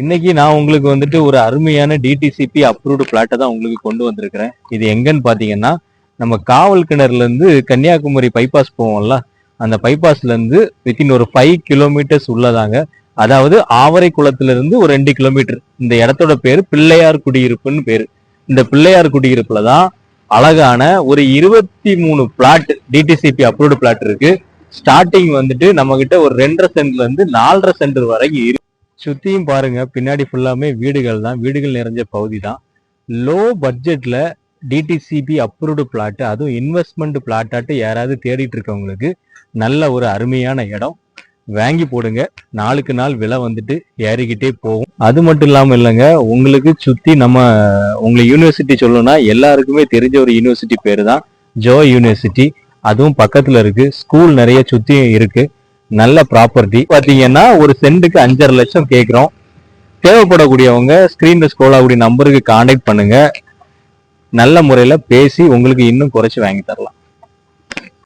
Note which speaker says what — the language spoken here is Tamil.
Speaker 1: இன்னைக்கு நான் உங்களுக்கு வந்துட்டு ஒரு அருமையான டிடிசிபி அப்ரூவ்டு பிளாட்டை தான் உங்களுக்கு கொண்டு வந்திருக்கிறேன். இது எங்கன்னு பாத்தீங்கன்னா நம்ம காவல் கிணறுல இருந்து கன்னியாகுமரி பைபாஸ் போவோம்ல அந்த பைபாஸ்ல இருந்து வித்தின் ஒரு ஃபைவ் கிலோமீட்டர்ஸ் உள்ளதாங்க. அதாவது ஆவரை குளத்துல இருந்து ஒரு ரெண்டு கிலோமீட்டர் இந்த இடத்தோட பேரு பிள்ளையார் குடியிருப்புன்னு பேரு. இந்த பிள்ளையார் குடியிருப்புல தான் அழகான ஒரு இருபத்தி மூணு பிளாட் டிடிசிபி அப்ரூவ்டு பிளாட் இருக்கு. ஸ்டார்டிங் வந்துட்டு நம்ம கிட்ட ஒரு ரெண்டரை சென்ட்ல இருந்து நாலரை சென்ட் வரைக்கும் சுற்றியும் சுத்தியும் பாருங்க பின்னாடி ஃபுல்லாமே வீடுகள் தான். வீடுகள் நிறைஞ்ச பகுதி தான். லோ பட்ஜெட்ல டிடிசிபி அப்ரூவ்டு பிளாட் அதுவும் இன்வெஸ்ட்மெண்ட் பிளாட்டாட்டு யாராவது தேடிட்டு இருக்கவங்களுக்கு நல்ல ஒரு அருமையான இடம். வாங்கி போடுங்க. நாளுக்கு நாள் விலை வந்துட்டு ஏறிக்கிட்டே போகும். அது மட்டும் இல்லாமல் இல்லைங்க உங்களுக்கு சுத்தி நம்ம உங்களை யூனிவர்சிட்டி சொல்லணும்னா எல்லாருக்குமே தெரிஞ்ச ஒரு யூனிவர்சிட்டி பேர் தான் ஜோ யூனிவர்சிட்டி. அதுவும் பக்கத்துல இருக்கு. ஸ்கூல் நிறைய சுற்றியும் இருக்கு. நல்ல ப்ராப்பர்ட்டி பார்த்தீங்கன்னா ஒரு சென்ட்டுக்கு அஞ்சரை லட்சம் கேட்குறோம் தேவைப்படக்கூடியவங்க ஸ்கிரீன்ல ஸ்க்ரோல் ஆகக்கூடிய நம்பருக்கு காண்டாக்ட் பண்ணுங்க. நல்ல முறையில் பேசி உங்களுக்கு இன்னும் குறைச்சி வாங்கி தரலாம்.